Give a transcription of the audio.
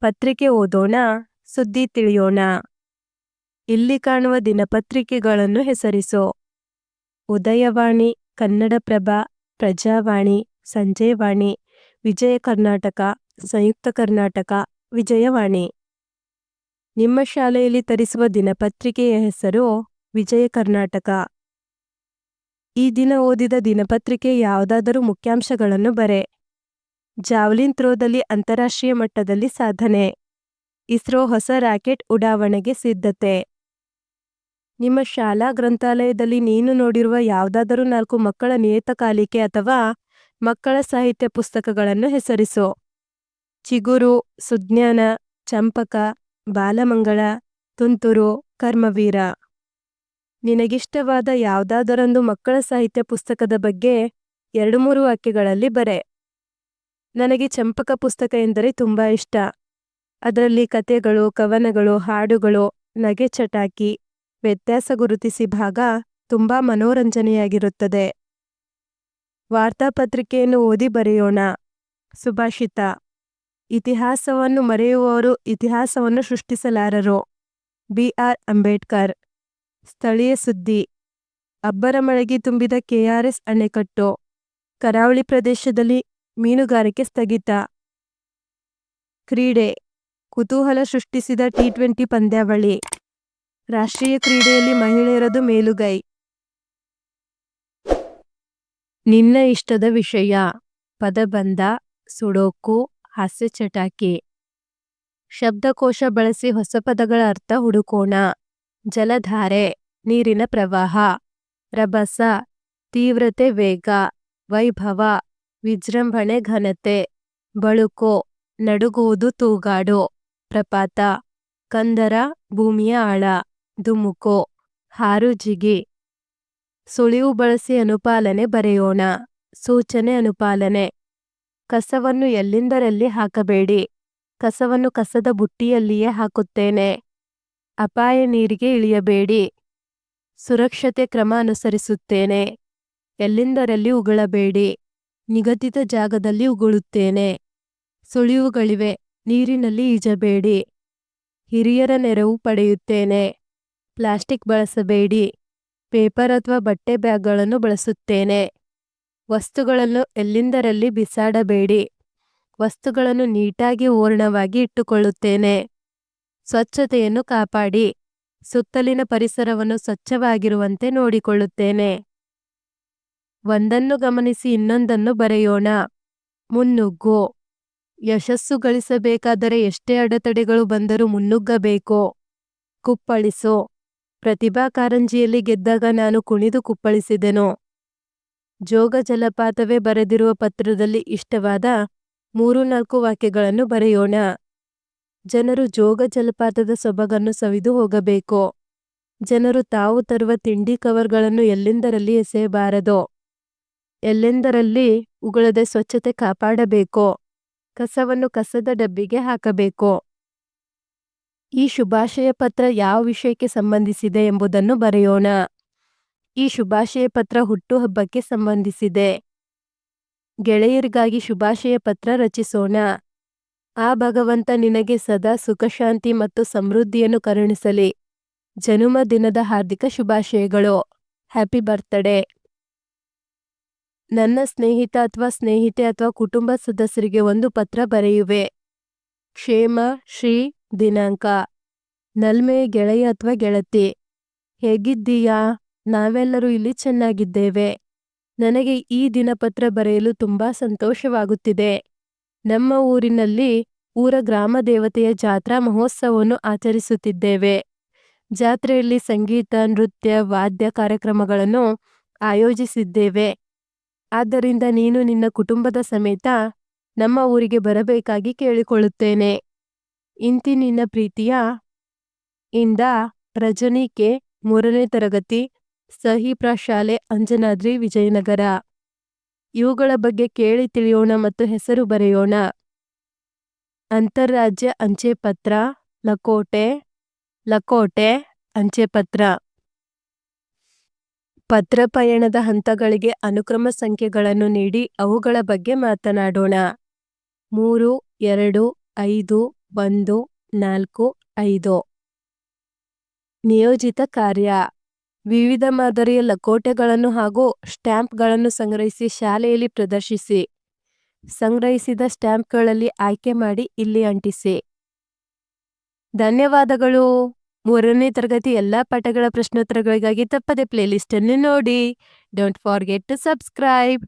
ಪತ್ರಿಕೆ ಓದೋಣ, ಸುದ್ದಿ ತಿಳಿಯೋಣ. ಇಲ್ಲಿ ಕಾಣುವ ದಿನಪತ್ರಿಕೆಗಳನ್ನು ಹೆಸರಿಸೋ. ಉದಯವಾಣಿ, ಕನ್ನಡಪ್ರಭ, ಪ್ರಜಾವಾಣಿ, ಸಂಜಯವಾಣಿ, ವಿಜಯ ಕರ್ನಾಟಕ, ಸಂಯುಕ್ತ ಕರ್ನಾಟಕ, ವಿಜಯವಾಣಿ. ನಿಮ್ಮ ಶಾಲೆಯಲ್ಲಿ ತರಿಸುವ ದಿನಪತ್ರಿಕೆಯ ಹೆಸರು ವಿಜಯ ಕರ್ನಾಟಕ. ಈ ದಿನ ಓದಿದ ದಿನಪತ್ರಿಕೆ ಯಾವುದಾದರೂ ಮುಖ್ಯಾಂಶಗಳನ್ನು ಬರೆ. ಜಾವ್ಲಿನ್ ಥ್ರೋದಲ್ಲಿ ಅಂತಾರಾಷ್ಟ್ರೀಯ ಮಟ್ಟದಲ್ಲಿ ಸಾಧನೆ. ಇಸ್ರೋ ಹೊಸ ರಾಕೆಟ್ ಉಡಾವಣೆಗೆ ಸಿದ್ಧತೆ. ನಿಮ್ಮ ಶಾಲಾ ಗ್ರಂಥಾಲಯದಲ್ಲಿ ನೀನು ನೋಡಿರುವ ಯಾವುದಾದರೂ ನಾಲ್ಕು ಮಕ್ಕಳ ನಿಯತಕಾಲಿಕೆ ಅಥವಾ ಮಕ್ಕಳ ಸಾಹಿತ್ಯ ಪುಸ್ತಕಗಳನ್ನು ಹೆಸರಿಸು. ಚಿಗುರು, ಸುಜ್ಞಾನ, ಚಂಪಕ, ಬಾಲಮಂಗಳ, ತುಂತುರು, ಕರ್ಮವೀರ. ನಿನಗಿಷ್ಟವಾದ ಯಾವುದಾದರೊಂದು ಮಕ್ಕಳ ಸಾಹಿತ್ಯ ಪುಸ್ತಕದ ಬಗ್ಗೆ ಎರಡು ಮೂರು ವಾಕ್ಯಗಳಲ್ಲಿ ಬರೆ. ನನಗೆ ಚಂಪಕ ಪುಸ್ತಕ ಎಂದರೆ ತುಂಬ ಇಷ್ಟ. ಅದರಲ್ಲಿ ಕತೆಗಳು, ಕವನಗಳು, ಹಾಡುಗಳು, ನಗೆ ಚಟಾಕಿ, ವ್ಯತ್ಯಾಸ ಗುರುತಿಸಿ ಭಾಗ ತುಂಬ ಮನೋರಂಜನೆಯಾಗಿರುತ್ತದೆ. ವಾರ್ತಾಪತ್ರಿಕೆಯನ್ನು ಓದಿ ಬರೆಯೋಣ. ಸುಭಾಷಿತ. ಇತಿಹಾಸವನ್ನು ಮರೆಯುವವರು ಇತಿಹಾಸವನ್ನು ಸೃಷ್ಟಿಸಲಾರರು. ಬಿ. ಆರ್. ಅಂಬೇಡ್ಕರ್. ಸ್ಥಳೀಯ ಸುದ್ದಿ. ಅಬ್ಬರ ಮಳೆಗೆ ತುಂಬಿದ ಕೆಆರ್ಎಸ್ ಅಣೆಕಟ್ಟು. ಕರಾವಳಿ ಪ್ರದೇಶದಲ್ಲಿ ಮೀನುಗಾರಿಕೆ ಸ್ಥಗಿತ. ಕ್ರೀಡೆ. ಕುತೂಹಲ ಸೃಷ್ಟಿಸಿದ ಟಿ ಟ್ವೆಂಟಿ ಪಂದ್ಯಾವಳಿ. ರಾಷ್ಟ್ರೀಯ ಕ್ರೀಡೆಯಲ್ಲಿ ಮಹಿಳೆಯರದು ಮೇಲುಗೈ. ನಿನ್ನ ಇಷ್ಟದ ವಿಷಯ. ಪದಬಂಧ ಸುಡೋಕು, ಹಾಸ್ಯ ಚಟಾಕಿ. ಶಬ್ದಕೋಶ ಬಳಸಿ ಹೊಸ ಪದಗಳ ಅರ್ಥ ಹುಡುಕೋಣ. ಜಲಧಾರೆ, ನೀರಿನ ಪ್ರವಾಹ. ರಭಸ, ತೀವ್ರತೆ, ವೇಗ. ವೈಭವ. ವಿಜೃಂಭಣೆ ಘನತೆ, ಬಳುಕೋ, ನಡುಗುವುದು ತೂಗಾಡೋ, ಪ್ರಪಾತ, ಕಂದರ, ಭೂಮಿಯ ಆಳ, ಧುಮುಕೋ ಹಾರುಜಿಗಿ ಸುಳಿವು ಬಳಸಿ ಅನುಪಾಲನೆ ಬರೆಯೋಣ, ಸೂಚನೆ ಅನುಪಾಲನೆ. ಕಸವನ್ನು ಎಲ್ಲಿಂದರಲ್ಲಿ ಹಾಕಬೇಡಿ? ಕಸವನ್ನು ಕಸದ ಬುಟ್ಟಿಯಲ್ಲಿಯೇ ಹಾಕುತ್ತೇನೆ. ಅಪಾಯ ನೀರಿಗೆ ಇಳಿಯಬೇಡಿ. ಸುರಕ್ಷತೆ ಕ್ರಮ ಅನುಸರಿಸುತ್ತೇನೆ. ಎಲ್ಲಿಂದರಲ್ಲಿ ಉಗುಳಬೇಡಿ? ನಿಗದಿತ ಜಾಗದಲ್ಲಿ ಉಗುಳುತ್ತೇನೆ. ಸುಳಿವುಗಳಿವೆ, ನೀರಿನಲ್ಲಿ ಈಜಬೇಡಿ. ಹಿರಿಯರ ನೆರವು ಪಡೆಯುತ್ತೇನೆ. ಪ್ಲಾಸ್ಟಿಕ್ ಬಳಸಬೇಡಿ. ಪೇಪರ್ ಅಥವಾ ಬಟ್ಟೆ ಬ್ಯಾಗ್ಗಳನ್ನು ಬಳಸುತ್ತೇನೆ. ವಸ್ತುಗಳನ್ನು ಎಲ್ಲಿಂದರಲ್ಲಿ ಬಿಸಾಡಬೇಡಿ. ವಸ್ತುಗಳನ್ನು ನೀಟಾಗಿ ಓರ್ಣವಾಗಿ ಇಟ್ಟುಕೊಳ್ಳುತ್ತೇನೆ. ಸ್ವಚ್ಛತೆಯನ್ನು ಕಾಪಾಡಿ. ಸುತ್ತಲಿನ ಪರಿಸರವನ್ನು ಸ್ವಚ್ಛವಾಗಿರುವಂತೆ ನೋಡಿಕೊಳ್ಳುತ್ತೇನೆ. ಒಂದನ್ನು ಗಮನಿಸಿ, ಇನ್ನೊಂದನ್ನು ಬರೆಯೋಣ. ಮುನ್ನುಗ್ಗು. ಯಶಸ್ಸು ಗಳಿಸಬೇಕಾದರೆ ಎಷ್ಟೇ ಅಡೆತಡೆಗಳು ಬಂದರೂ ಮುನ್ನುಗ್ಗಬೇಕು. ಕುಪ್ಪಳಿಸು. ಪ್ರತಿಭಾ ಕಾರಂಜಿಯಲ್ಲಿ ಗೆದ್ದಾಗ ನಾನು ಕುಣಿದು ಕುಪ್ಪಳಿಸಿದೆನು. ಜೋಗ ಜಲಪಾತವೇ ಬರೆದಿರುವ ಪತ್ರದಲ್ಲಿ ಇಷ್ಟವಾದ ಮೂರು ನಾಲ್ಕು ವಾಕ್ಯಗಳನ್ನು ಬರೆಯೋಣ. ಜನರು ಜೋಗ ಜಲಪಾತದ ಸೊಬಗನ್ನು ಸವಿದು ಹೋಗಬೇಕು. ಜನರು ತಾವು ತರುವ ತಿಂಡಿ ಕವರ್ಗಳನ್ನು ಎಲ್ಲಿಂದರಲ್ಲಿ ಎಸೆಯಬಾರದು. ಎಲ್ಲೆಂದರಲ್ಲಿ ಉಗುಳದೆ ಸ್ವಚ್ಛತೆ ಕಾಪಾಡಬೇಕು? ಕಸವನ್ನು ಕಸದ ಡಬ್ಬಿಗೆ ಹಾಕಬೇಕು? ಈ ಶುಭಾಶಯ ಪತ್ರ ಯಾವ ವಿಷಯಕ್ಕೆ ಸಂಬಂಧಿಸಿದೆ ಎಂಬುದನ್ನು ಬರೆಯೋಣ. ಈ ಶುಭಾಶಯ ಪತ್ರ ಹುಟ್ಟುಹಬ್ಬಕ್ಕೆ ಸಂಬಂಧಿಸಿದೆ. ಗೆಳೆಯರಿಗಾಗಿ ಶುಭಾಶಯ ಪತ್ರ ರಚಿಸೋಣ. ಆ ಭಗವಂತ ನಿನಗೆ ಸದಾ ಸುಖಶಾಂತಿ ಮತ್ತು ಸಮೃದ್ಧಿಯನ್ನು ಕರುಣಿಸಲಿ. ಜನುಮ ದಿನದ ಹಾರ್ದಿಕ ಶುಭಾಶಯಗಳು. ಹ್ಯಾಪಿ ಬರ್ತ್ಡೇ ನನ್ನ ಸ್ನೇಹಿತ ಅಥವಾ ಸ್ನೇಹಿತೆ ಅಥವಾ ಕುಟುಂಬ ಸದಸ್ಯರಿಗೆ ಒಂದು ಪತ್ರ ಬರೆಯುವೆ. ಕ್ಷೇಮ, ಶ್ರೀ, ದಿನಾಂಕ. ನಲ್ಮೆ, ಗೆಳೆಯ ಅಥವಾ ಗೆಳತಿ. ಹೇಗಿದ್ದೀಯಾ? ನಾವೆಲ್ಲರೂ ಇಲ್ಲಿ ಚೆನ್ನಾಗಿದ್ದೇವೆ. ನನಗೆ ಈ ದಿನಪತ್ರ ಬರೆಯಲು ತುಂಬಾ ಸಂತೋಷವಾಗುತ್ತಿದೆ. ನಮ್ಮ ಊರಿನಲ್ಲಿ ಊರ ಗ್ರಾಮ ದೇವತೆಯ ಜಾತ್ರಾ ಮಹೋತ್ಸವವನ್ನು ಆಚರಿಸುತ್ತಿದ್ದೇವೆ. ಜಾತ್ರೆಯಲ್ಲಿ ಸಂಗೀತ, ನೃತ್ಯ, ವಾದ್ಯ ಕಾರ್ಯಕ್ರಮಗಳನ್ನು ಆಯೋಜಿಸಿದ್ದೇವೆ. ಆದ್ದರಿಂದ ನೀನು ನಿನ್ನ ಕುಟುಂಬದ ಸಮೇತ ನಮ್ಮ ಊರಿಗೆ ಬರಬೇಕಾಗಿ ಕೇಳಿಕೊಳ್ಳುತ್ತೇನೆ. ಇಂತಿ ನಿನ್ನ ಪ್ರೀತಿಯ ಇಂದ ರಜನಿ ಕೆ ಮೂರನೇ ತರಗತಿ, ಸಹಿ ಪ್ರಾಶಾಲೆ ಅಂಜನಾದ್ರಿ ವಿಜಯನಗರ. ಇವುಗಳ ಬಗ್ಗೆ ಕೇಳಿ ತಿಳಿಯೋಣ ಮತ್ತು ಹೆಸರು ಬರೆಯೋಣ. ಅಂತಾರಾಜ್ಯ ಅಂಚೆ ಪತ್ರ, ಲಕೋಟೆ ಲಕೋಟೆ ಅಂಚೆ ಪತ್ರ. ಪತ್ರ ಪಯಣದ ಹಂತಗಳಿಗೆ ಅನುಕ್ರಮ ಸಂಖ್ಯೆಗಳನ್ನು ನೀಡಿ ಅವುಗಳ ಬಗ್ಗೆ ಮಾತನಾಡೋಣ. ಮೂರು, ಎರಡು, ಐದು, ಒಂದು, ನಾಲ್ಕು, ಐದು. ನಿಯೋಜಿತ ಕಾರ್ಯ. ವಿವಿಧ ಮಾದರಿಯ ಲಕೋಟೆಗಳನ್ನು ಹಾಗೂ ಸ್ಟ್ಯಾಂಪ್ಗಳನ್ನು ಸಂಗ್ರಹಿಸಿ ಶಾಲೆಯಲ್ಲಿ ಪ್ರದರ್ಶಿಸಿ. ಸಂಗ್ರಹಿಸಿದ ಸ್ಟ್ಯಾಂಪ್ಗಳಲ್ಲಿ ಆಯ್ಕೆ ಮಾಡಿ ಇಲ್ಲಿ ಅಂಟಿಸಿ. ಧನ್ಯವಾದಗಳು. ಮೂರನೇ ತರಗತಿ ಎಲ್ಲಾ ಪಾಠಗಳ ಪ್ರಶ್ನೋತ್ತರಗಳಿಗಾಗಿ ತಪ್ಪದೆ ಪ್ಲೇಲಿಸ್ಟ್ ಅನ್ನು ನೋಡಿ. Don't forget to subscribe